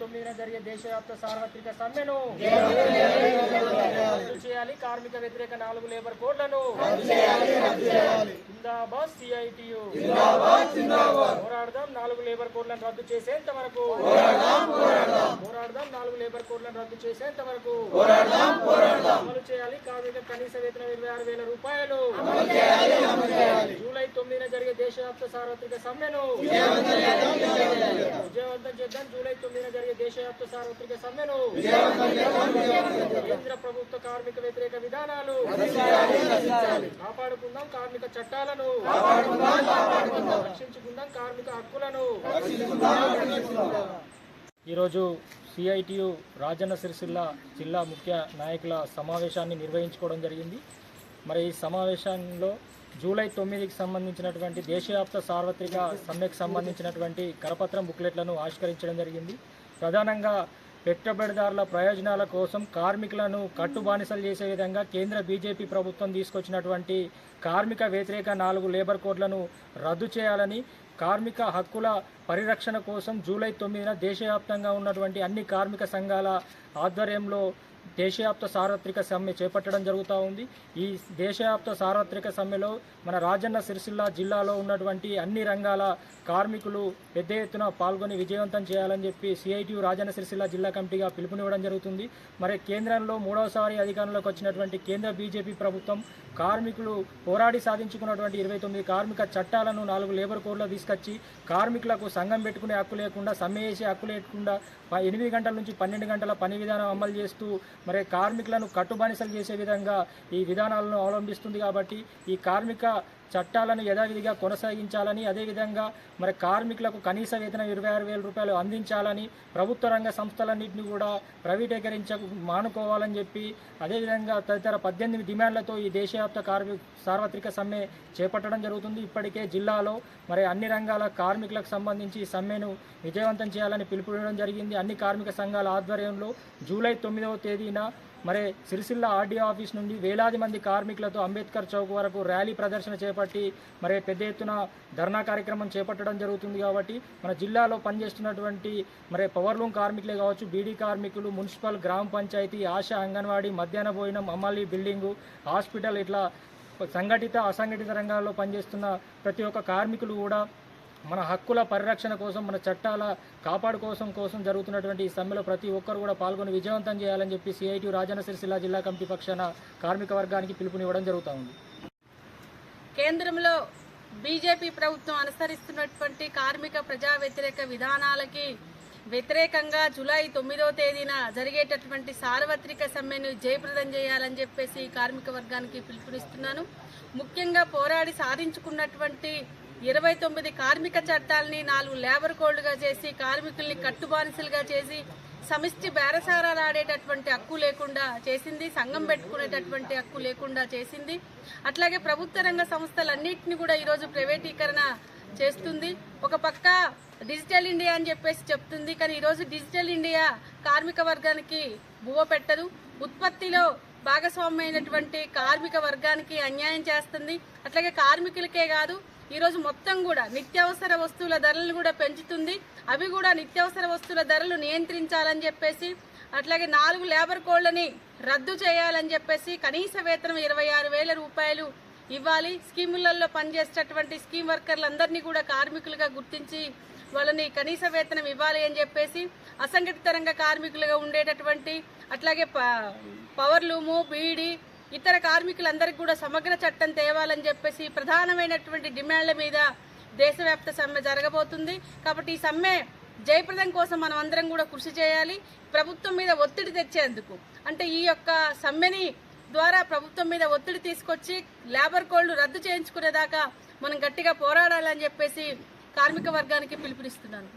తొమ్మిదిన జరిగే దేశవ్యాప్త సార్వత్రిక సమ్మెను చేయాలి. కార్మిక వ్యతిరేక నాలుగు లేబర్ కోడ్లను జిందాబాద్ సిఐటియు. పోరాడదాం నాలుగు లేబర్ కోడ్లను రద్దు చేసేంత వరకు. పోరాడదాం లేబర్ కోడ్లను రద్దు చేసేంత వరకు అమలు చేయాలి. కార్మిక కనీస వేతనం ఇరవై ఆరు వేల రూపాయలు. జూలై తొమ్మిదిన జరిగే దేశవ్యాప్త సార్వత్రిక సమ్మెను. విజయవంతం చేద్దాం జూలై తొమ్మిదిన జరిగే దేశవ్యాప్త సార్వత్రిక సమ్మెను. కేంద్ర ప్రభుత్వ కార్మిక వ్యతిరేక విధానాలు. కాపాడుకుందాం కార్మిక చట్టాలను. రక్షించుకుందాం కార్మిక హక్కులను. ఈరోజు సిఐటియు రాజన్న సిరిసిల్ల జిల్లా ముఖ్య నాయకుల సమావేశాన్ని నిర్వహించుకోవడం జరిగింది. మరి ఈ సమావేశంలో జూలై తొమ్మిదికి సంబంధించినటువంటి దేశవ్యాప్త సార్వత్రిక సమ్మెకు సంబంధించినటువంటి కరపత్రం బుక్లెట్లను ఆవిష్కరించడం జరిగింది. ప్రధానంగా పెట్టుబడిదారుల ప్రయోజనాల కోసం కార్మికులను కట్టుబానిసలు చేసే విధంగా కేంద్ర బీజేపీ ప్రభుత్వం తీసుకొచ్చినటువంటి కార్మిక వ్యతిరేక నాలుగు లేబర్ కోడ్లను రద్దు చేయాలని కార్మిక హక్కుల పరిరక్షణ కోసం జూలై తొమ్మిదిన దేశవ్యాప్తంగా ఉన్నటువంటి అన్ని కార్మిక సంఘాల ఆధ్వర్యంలో దేశవ్యాప్త సార్వత్రిక సమ్మె చేపట్టడం జరుగుతూ ఉంది. ఈ దేశవ్యాప్త సార్వత్రిక సమ్మెలో మన రాజన్న సిరిసిల్ల జిల్లాలో ఉన్నటువంటి అన్ని రంగాల కార్మికులు పెద్ద ఎత్తున పాల్గొని విజయవంతం చేయాలని చెప్పి సిఐటియు రాజన్న సిరిసిల్ల జిల్లా కమిటీగా పిలుపునివ్వడం జరుగుతుంది. మరి కేంద్రంలో మూడవసారి అధికారంలోకి వచ్చినటువంటి కేంద్ర బీజేపీ ప్రభుత్వం కార్మికులు పోరాడి సాధించుకున్నటువంటి ఇరవై తొమ్మిది కార్మిక చట్టాలను నాలుగు లేబర్ కోడ్లో తీసుకొచ్చి కార్మికులకు సంఘం పెట్టుకునే హక్కు లేకుండా సమ్మె చేసే హక్కు లేకుండా ఎనిమిది గంటల నుంచి పన్నెండు గంటల పని విధానం అమలు చేస్తూ మరి కార్మికులను కట్టుబానిసలు చేసే విధంగా ఈ విధానాలను అవలంబిస్తుంది కాబట్టి ఈ కార్మిక చట్టాలను యథావిధిగా కొనసాగించాలని అదేవిధంగా మరి కార్మికులకు కనీస వేతనం ఇరవై ఆరు వేల రూపాయలు అందించాలని ప్రభుత్వ రంగ సంస్థలన్నింటినీ కూడా ప్రైవేటీకరించ మానుకోవాలని చెప్పి అదేవిధంగా తదితర పద్దెనిమిది డిమాండ్లతో ఈ దేశవ్యాప్త కార్మిక సార్వత్రిక సమ్మె చేపట్టడం జరుగుతుంది. ఇప్పటికే జిల్లాలో మరి అన్ని రంగాల కార్మికులకు సంబంధించి ఈ సమ్మెను విజయవంతం చేయాలని పిలుపునివ్వడం జరిగింది. అన్ని కార్మిక సంఘాల ఆధ్వర్యంలో జూలై తొమ్మిదవ తేదీన మరి సిరిసిల్ల ఆర్డీఓ ఆఫీస్ నుండి వేలాది మంది కార్మికులతో అంబేద్కర్ చౌక్ వరకు ర్యాలీ ప్రదర్శన చేపట్టి మరి పెద్ద ఎత్తున ధర్నా కార్యక్రమం చేపట్టడం జరుగుతుంది కాబట్టి మన జిల్లాలో పనిచేస్తున్నటువంటి మరి పవర్లూమ్ కార్మికులే కావచ్చు బీడీ కార్మికులు మున్సిపల్ గ్రామ పంచాయతీ ఆశా అంగన్వాడీ మధ్యాహ్న భోజనం అమ్మాలి బిల్డింగు హాస్పిటల్ ఇట్లా సంఘటిత అసంఘటిత రంగాల్లో పనిచేస్తున్న ప్రతి ఒక్క కార్మికులు కూడా మన హక్కుల పరిరక్షణ కోసం మన చట్టాల కాపాడు కోసం కోసం జరుగుతున్నటువంటి ఈ సమ్మెలో ప్రతి ఒక్కరు కూడా పాల్గొని విజయవంతం చేయాలని చెప్పి సిఐటి రాజన్న సిరిసిల్ల జిల్లా కమిటీ పక్షాన కార్మిక వర్గానికి పిలుపునివ్వడం జరుగుతూ ఉంది కేంద్రంలో బీజేపీ ప్రభుత్వం అనుసరిస్తున్నటువంటి కార్మిక ప్రజా వ్యతిరేక విధానాలకి వ్యతిరేకంగా జూలై తొమ్మిదవ తేదీన జరిగేటటువంటి సార్వత్రిక సమ్మెను జయప్రదం చేయాలని చెప్పేసి కార్మిక వర్గానికి పిలుపునిస్తున్నాను. ముఖ్యంగా పోరాడి సాధించుకున్నటువంటి ఇరవై తొమ్మిది కార్మిక చట్టాలని నాలుగు లేబర్ కోడ్లుగా చేసి కార్మికుల్ని కట్టుబానిసలుగా చేసి సమిష్టి బేరసారాలు ఆడేటటువంటి హక్కు లేకుండా చేసింది సంఘం పెట్టుకునేటటువంటి హక్కు లేకుండా చేసింది. అట్లాగే ప్రభుత్వ రంగ సంస్థలన్నింటినీ కూడా ఈరోజు ప్రైవేటీకరణ చేస్తుంది. ఒక పక్క డిజిటల్ ఇండియా అని చెప్పేసి చెప్తుంది కానీ ఈరోజు డిజిటల్ ఇండియా కార్మిక వర్గానికి బువ్వ పెట్టదు. ఉత్పత్తిలో భాగస్వామ్యమైనటువంటి కార్మిక వర్గానికి అన్యాయం చేస్తుంది. అట్లాగే కార్మికులకే కాదు ఈరోజు మొత్తం కూడా నిత్యావసర వస్తువుల ధరలను కూడా పెంచుతుంది. అవి కూడా నిత్యావసర వస్తువుల ధరలు నియంత్రించాలని చెప్పేసి అట్లాగే నాలుగు లేబర్ కోడ్లని రద్దు చేయాలని చెప్పేసి కనీస వేతనం ఇరవై ఆరు వేల రూపాయలు ఇవ్వాలి. స్కీములలో పనిచేసేటటువంటి స్కీమ్ వర్కర్లందరినీ కూడా కార్మికులుగా గుర్తించి వాళ్ళని కనీస వేతనం ఇవ్వాలి అని చెప్పేసి అసంఘటిత రంగ కార్మికులుగా ఉండేటటువంటి అట్లాగే ప- పవర్ లూము బీడీ ఇతర కార్మికులందరికీ కూడా సమగ్ర చట్టం తేవాలని చెప్పేసి ప్రధానమైనటువంటి డిమాండ్ల మీద దేశవ్యాప్త సమ్మె జరగబోతుంది. కాబట్టి ఈ సమ్మె జయప్రదం కోసం మనం అందరం కూడా కృషి చేయాలి. ప్రభుత్వం మీద ఒత్తిడి తెచ్చేందుకు. అంటే ఈ యొక్క సమ్మెని ద్వారా ప్రభుత్వం మీద ఒత్తిడి తీసుకొచ్చి లేబర్ కోడ్లు రద్దు చేయించుకునేదాకా మనం గట్టిగా పోరాడాలని చెప్పేసి కార్మిక వర్గానికి పిలుపునిస్తున్నాను.